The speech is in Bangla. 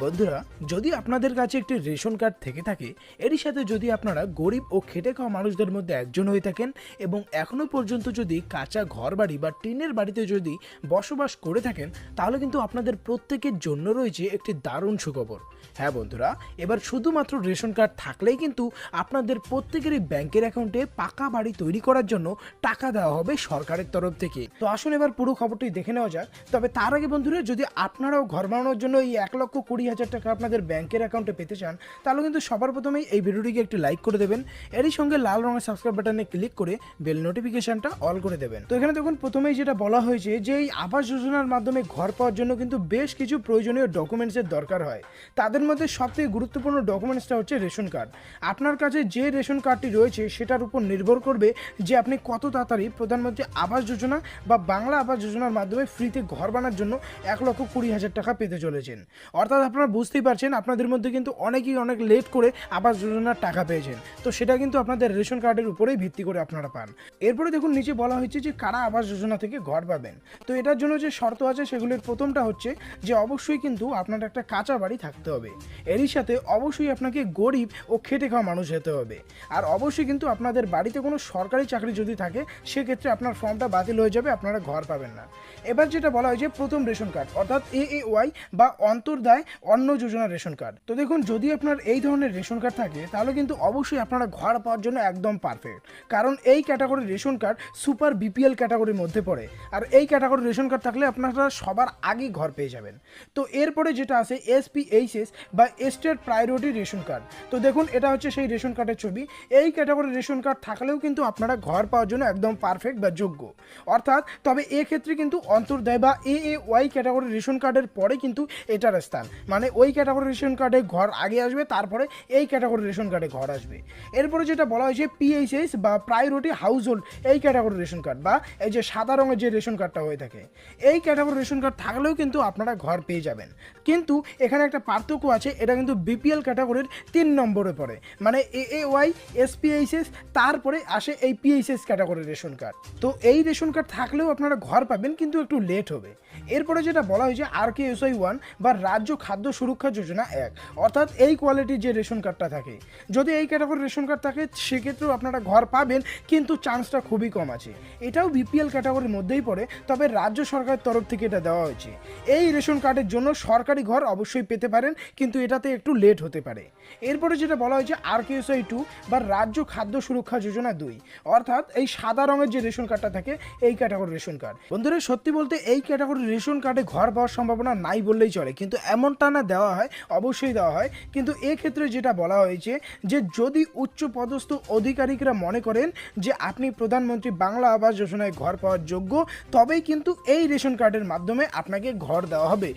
বন্ধুরা, যদি আপনাদের কাছে একটি রেশন কার্ড থেকে থাকে, এরই সাথে যদি আপনারা গরিব ও খেটে খাওয়া মানুষদের মধ্যে একজন হয়ে থাকেন এবং এখনও পর্যন্ত যদি কাঁচা ঘর বাড়ি বা টিনের বাড়িতে যদি বসবাস করে থাকেন, তাহলে কিন্তু আপনাদের প্রত্যেকের জন্য রয়েছে একটি দারুণ সুখবর। হ্যাঁ বন্ধুরা, এবার শুধুমাত্র রেশন কার্ড থাকলেই কিন্তু আপনাদের প্রত্যেকেরই ব্যাংকের অ্যাকাউন্টে পাকা বাড়ি তৈরি করার জন্য টাকা দেওয়া হবে সরকারের তরফ থেকে। তো আসুন এবার পুরো খবরটি দেখে নেওয়া যাক। তবে তার আগে বন্ধুরা, যদি আপনারাও ঘর বানানোর জন্য এই এক লক্ষ কুড়ি হাজার টাকা আপনাদের ব্যাংকের অ্যাকাউন্টে পেতে চান, তাহলে কিন্তু সবার প্রথমেই এই ভিডিওটিকে একটি লাইক করে দেবেন। এরই সঙ্গে লাল রঙের সাবস্ক্রাইব বাটনে ক্লিক করে বেল নোটিফিকেশনটা অল করে দেবেন। তো এখানে দেখুন, প্রথমেই যেটা বলা হয়েছে যে এই আবাস যোজনার মাধ্যমে ঘর পাওয়ার জন্য কিন্তু বেশ কিছু প্রয়োজনীয় ডকুমেন্টসের দরকার হয়। তাদের মধ্যে সবথেকে গুরুত্বপূর্ণ ডকুমেন্টসটা হচ্ছে রেশন কার্ড। আপনার কাছে যে রেশন কার্ডটি রয়েছে, সেটার উপর নির্ভর করবে যে আপনি কত তাড়াতাড়ি প্রধানমন্ত্রী আবাস যোজনা বা বাংলা আবাস যোজনার মাধ্যমে ফ্রিতে ঘর বানার জন্য এক লক্ষ কুড়ি হাজার টাকা পেতে চলেছেন। অর্থাৎ আপনারা বুঝতেই পারছেন, আপনাদের মধ্যে কিন্তু অনেকেই অনেক লেট করে আবাস যোজনার টাকা পেয়েছেন। তো সেটা কিন্তু আপনাদের রেশন কার্ডের উপরেই ভিত্তি করে আপনারা পান। এরপরে দেখুন, নিচে বলা হয়েছে যে কারা আবাস যোজনা থেকে ঘর পাবেন। তো এটার জন্য যে শর্ত আছে, সেগুলির প্রথমটা হচ্ছে যে অবশ্যই কিন্তু আপনার একটা কাঁচা বাড়ি থাকতে হবে। এরই সাথে অবশ্যই আপনাকে গরিব ও খেটে খাওয়া মানুষ হতে হবে। আর অবশ্যই কিন্তু আপনাদের বাড়িতে কোনো সরকারি চাকরি যদি থাকে, সেক্ষেত্রে আপনার ফর্মটা বাতিল হয়ে যাবে, আপনারা ঘর পাবেন না। এবার যেটা বলা হয়েছে প্রথম রেশন কার্ড, অর্থাৎ এ ওয়াই বা অন্তর্দায় অন্ন যোজনা রেশন কার্ড। তো দেখুন, যদি আপনার এই ধরনের রেশন কার্ড থাকে, তাহলে কিন্তু অবশ্যই আপনারা ঘর পাওয়ার জন্য একদম পারফেক্ট কারণ এই ক্যাটাগরির রেশন কার্ড সুপার বিপিএল ক্যাটাগরির মধ্যে পড়ে। আর এই ক্যাটাগরির রেশন কার্ড থাকলে আপনারা সবার আগেই ঘর পেয়ে যাবেন। তো এরপরে যেটা আছে এসপিএইচএস বা স্টেট প্রায়োরিটি রেশন কার্ড। তো দেখুন, এটা হচ্ছে সেই রেশন কার্ডের ছবি। এই ক্যাটাগরির রেশন কার্ড থাকলেও কিন্তু আপনারা ঘর পাওয়ার জন্য একদম পারফেক্ট বা যোগ্য। অর্থাৎ, তবে এক্ষেত্রে কিন্তু অন্তর্দায় বা এ এ ওয়াই ক্যাটাগরির রেশন কার্ডের পরে কিন্তু এটার স্থান। মানে ওই ক্যাটাগরি রেশন কার্ডে ঘর আগে আসবে, তারপরে এই ক্যাটাগরি রেশন কার্ডে ঘর আসবে। এরপরে যেটা বলা হয়েছে পিএইচএস বা প্রায়োরিটি হাউস হোল্ড এই ক্যাটাগরি রেশন কার্ড বা এই যে সাদা রঙের যে রেশন কার্ডটা হয়ে থাকে, এই ক্যাটাগরি রেশন কার্ড থাকলেও কিন্তু আপনারা ঘর পেয়ে যাবেন। কিন্তু এখানে একটা পার্থক্য আছে, এটা কিন্তু বিপিএল ক্যাটাগরির তিন নম্বরে পড়ে। মানে এ এ ওয়াই এসপিএইচএস তারপরে আসে এই পিএইচএস ক্যাটাগরির রেশন কার্ড তো এই রেশন কার্ড থাকলেও আপনারা ঘর পাবেন, কিন্তু একটু লেট হবে। এরপরে যেটা বলা হয়েছে আর কে এসআই ওয়ান বা রাজ্য খাদ্য সুরক্ষা যোজনা এক। অর্থাৎ এই কোয়ালিটির যে রেশন কার্ডটা থাকে। যদি এই ক্যাটাগরির রেশন কার্ড থাকে, সেক্ষেত্রেও আপনারা ঘর পাবেন, কিন্তু চান্সটা খুবই কম আছে। এটাও বিপিএল ক্যাটাগরির মধ্যেই পড়ে, তবে রাজ্য সরকারের তরফ থেকে এটা দেওয়া হয়েছে। এই রেশন কার্ডের জন্য সরকারি ঘর অবশ্যই পেতে পারেন, কিন্তু এটাতে একটু লেট হতে পারে। এরপরে যেটা বলা হয়েছে আর কে এসআই টু বা রাজ্য খাদ্য সুরক্ষা যোজনা দুই। অর্থাৎ এই সাদা রঙের যে রেশন কার্ডটা থাকে, এই ক্যাটাগরির রেশন কার্ড বন্ধুরা, সত্যি বলতে এই ক্যাটাগরির রেশন কার্ডে ঘর পাওয়ার সম্ভাবনা নাই বললেই চলে, কিন্তু এমনটা না দেওয়া হয়, অবশ্যই দেওয়া হয়। কিন্তু এক্ষেত্রে যেটা বলা হয়েছে যে যদি উচ্চ পদস্থ অধিকারিকরা মনে করেন যে আপনি প্রধানমন্ত্রী বাংলা আবাস যোজনায় ঘর পাওয়ার যোগ্য, তবেই কিন্তু এই রেশন কার্ডের মাধ্যমে আপনাকে ঘর দেওয়া হবে।